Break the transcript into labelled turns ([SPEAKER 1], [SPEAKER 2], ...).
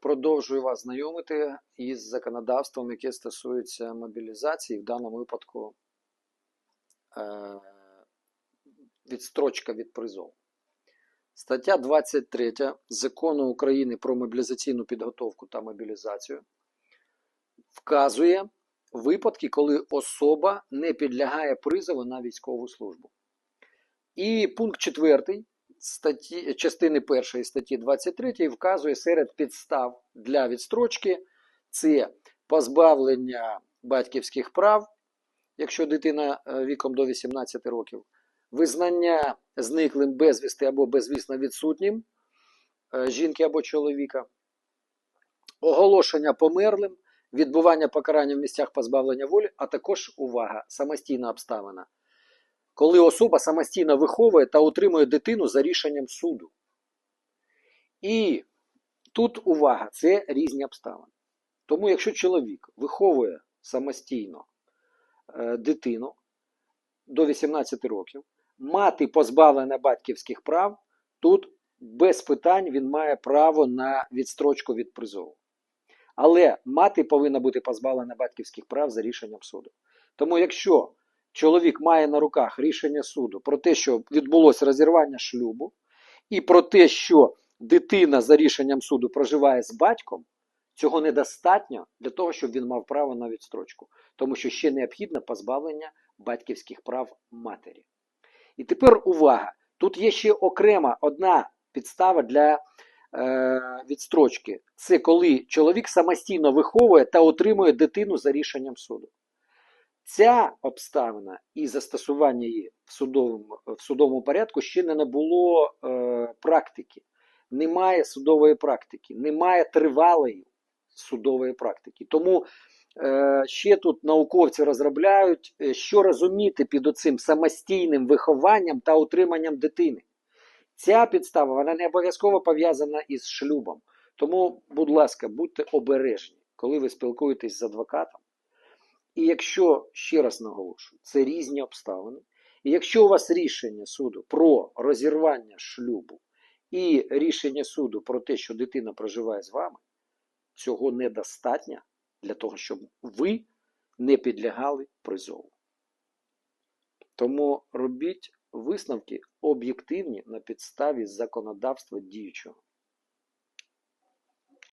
[SPEAKER 1] Продовжую вас знайомити із законодавством, яке стосується мобілізації, в даному випадку е, відстрочка від призову. Стаття 23 Закону України про мобілізаційну підготовку та мобілізацію вказує випадки, коли особа не підлягає призову на військову службу. І пункт 4 статті, частини 1 статті 23 вказує серед підстав для відстрочки. Це позбавлення батьківських прав, якщо дитина е, віком до 18 років, визнання зниклим безвісти або безвісно відсутнім е, жінки або чоловіка, оголошення померлим, відбування покарання в місцях позбавлення волі, а також увага, самостійна обставина коли особа самостійно виховує та утримує дитину за рішенням суду. І тут увага, це різні обставини. Тому, якщо чоловік виховує самостійно е, дитину до 18 років, мати позбавлена батьківських прав, тут без питань він має право на відстрочку від призову. Але мати повинна бути позбавлена батьківських прав за рішенням суду. Тому, якщо чоловік має на руках рішення суду про те, що відбулося розірвання шлюбу, і про те, що дитина за рішенням суду проживає з батьком, цього недостатньо для того, щоб він мав право на відстрочку, тому що ще необхідне позбавлення батьківських прав матері. І тепер увага! Тут є ще окрема одна підстава для е, відстрочки. Це коли чоловік самостійно виховує та отримує дитину за рішенням суду. Ця обставина і застосування її в судовому, в судовому порядку ще не було е, практики. Немає судової практики, немає тривалої судової практики. Тому е, ще тут науковці розробляють, е, що розуміти під оцим самостійним вихованням та утриманням дитини. Ця підстава вона не обов'язково пов'язана із шлюбом. Тому, будь ласка, будьте обережні, коли ви спілкуєтесь з адвокатом. І якщо, ще раз наголошую, це різні обставини, і якщо у вас рішення суду про розірвання шлюбу і рішення суду про те, що дитина проживає з вами, цього недостатньо для того, щоб ви не підлягали призову. Тому робіть висновки об'єктивні на підставі законодавства діючого.